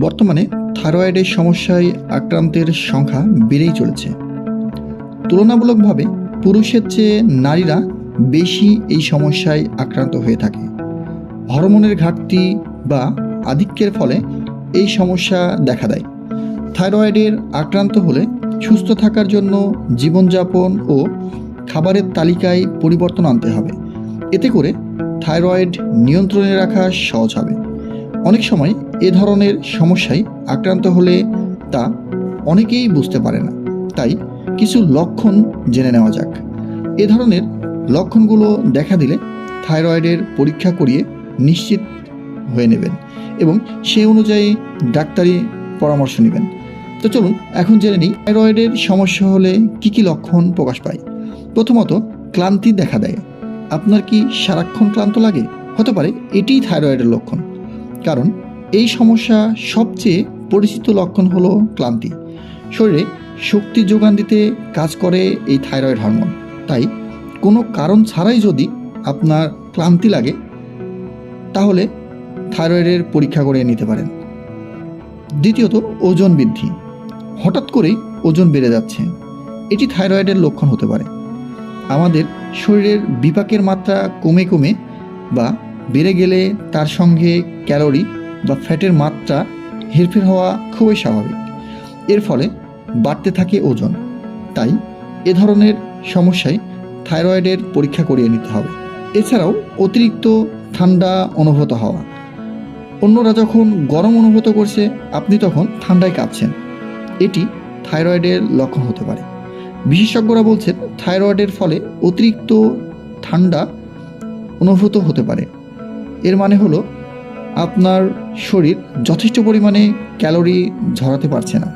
বর্তমানে থাইরয়েডের সমস্যায় আক্রান্তের সংখ্যা বেড়েই চলেছে। তুলনামূলকভাবে পুরুষের চেয়ে নারীরা বেশি এই সমস্যায় আক্রান্ত হয়ে থাকে। হরমোনের ঘাটতি বা আধিক্যের ফলে এই সমস্যা দেখা দেয়। থাইরয়েডের আক্রান্ত হলে সুস্থ থাকার জন্য জীবনযাপন ও খাবারের তালিকায় পরিবর্তন আনতে হবে। এতে করে থাইরয়েড নিয়ন্ত্রণে রাখা সহজ হবে। অনেক সময় এ ধরনের সমস্যায় আক্রান্ত হলে তা অনেকেই বুঝতে পারে না। তাই কিছু লক্ষণ জেনে নেওয়া যাক। এ ধরনের লক্ষণগুলো দেখা দিলে থাইরয়েডের পরীক্ষা করিয়ে নিশ্চিত হয়ে নেবেন এবং সেই অনুযায়ী ডাক্তারি পরামর্শ নেবেন। তো চলুন, এখন জেনে নিই থাইরয়েডের সমস্যা হলে কি কি লক্ষণ প্রকাশ পায়। প্রথমত, ক্লান্তি দেখা দেয়। আপনার কি সারাক্ষণ ক্লান্ত লাগে? হতে পারে এটিই থাইরয়েডের লক্ষণ। কারণ এই সমস্যা সবচেয়ে পরিচিত লক্ষণ হলো ক্লান্তি। শরীরে শক্তি যোগান দিতে কাজ করে এই থাইরয়েড হরমোন। তাই কোনো কারণ ছাড়াই যদি আপনার ক্লান্তি লাগে, তাহলে থাইরয়েডের পরীক্ষা করে নিতে পারেন। দ্বিতীয়ত, ওজন বৃদ্ধি। হঠাৎ করেই ওজন বেড়ে যাচ্ছে। এটি থাইরয়েডের লক্ষণ হতে পারে। আমাদের শরীরের বিপাকের মাত্রা কমে কমে বা বেড়ে গেলে তার সঙ্গে ক্যালোরি বা ফ্যাটের মাত্রা হেরফের হওয়া খুবই স্বাভাবিক। এর ফলে বাড়তে থাকে ওজন। তাই এ ধরনের সমস্যায় থাইরয়েডের পরীক্ষা করিয়ে নিতে হবে। এছাড়াও অতিরিক্ত ঠান্ডা অনুভূত হওয়া। অন্যরা যখন গরম অনুভূত করছে, আপনি তখন ঠান্ডায় কাঁপছেন। এটি থাইরয়েডের লক্ষণ হতে পারে। বিশেষজ্ঞরা বলছেন, থাইরয়েডের ফলে অতিরিক্ত ঠান্ডা অনুভূত হতে পারে। এর মানে হলো আপনার শরীর যথেষ্ট পরিমাণে ক্যালোরি ঝরাতে পারছে না।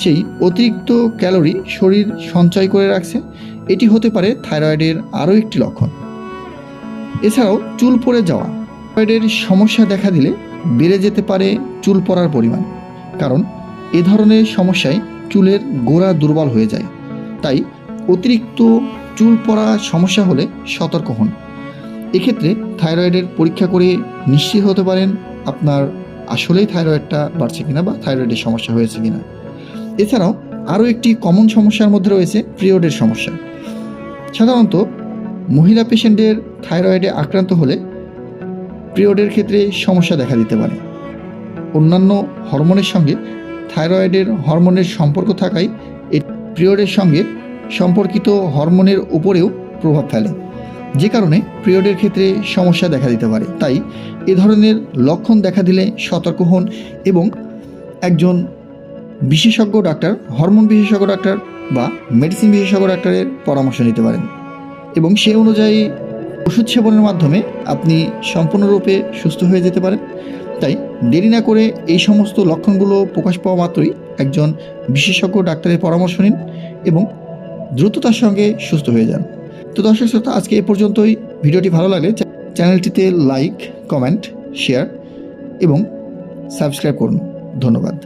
সেই অতিরিক্ত ক্যালোরি শরীর সঞ্চয় করে রাখছে। এটি হতে পারে থাইরয়েডের আরও একটি লক্ষণ। এছাড়াও চুল পড়ে যাওয়া। থাইরয়েডের সমস্যা দেখা দিলে বেড়ে যেতে পারে চুল পড়ার পরিমাণ। কারণ এ ধরনের সমস্যায় চুলের গোড়া দুর্বল হয়ে যায়। তাই অতিরিক্ত চুল পড়া সমস্যা হলে সতর্ক হন। এক্ষেত্রে থাইরয়েডের পরীক্ষা করে নিশ্চিত হতে পারেন আপনার আসলেই থাইরয়েডটা বাড়ছে কিনা বা থাইরয়েডের সমস্যা হয়েছে কিনা। এছাড়াও আরও একটি কমন সমস্যার মধ্যে রয়েছে পিরিয়ডের সমস্যা। সাধারণত মহিলা পেশেন্টের থাইরয়েডে আক্রান্ত হলে পিরিয়ডের ক্ষেত্রে সমস্যা দেখা দিতে পারে। অন্যান্য হরমোনের সঙ্গে থাইরয়েডের হরমোনের সম্পর্ক থাকায় এই পিরিয়ডের সঙ্গে সম্পর্কিত হরমোনের উপরেও প্রভাব ফেলে। যে কারণে পিরিয়ডের ক্ষেত্রে সমস্যা দেখা দিতে পারে। তাই এ ধরনের লক্ষণ দেখা দিলে সতর্ক হন এবং একজন বিশেষজ্ঞ ডাক্তার, হরমোন বিশেষজ্ঞ ডাক্তার বা মেডিসিন বিশেষজ্ঞ ডাক্তারের পরামর্শ নিতে পারেন এবং সে অনুযায়ী ওষুধ সেবনের মাধ্যমে আপনি সম্পূর্ণরূপে সুস্থ হয়ে যেতে পারেন। তাই দেরি না করে এই সমস্ত লক্ষণগুলো প্রকাশ পাওয়া মাত্রই একজন বিশেষজ্ঞ ডাক্তারের পরামর্শ নিন এবং দ্রুততার সঙ্গে সুস্থ হয়ে যান। তো দর্শক শ্রোতা, আজকে এ পর্যন্তই। ভিডিওটি ভালো লাগলে চ্যানেলটিতে লাইক, কমেন্ট, শেয়ার এবং সাবস্ক্রাইব করুন। ধন্যবাদ।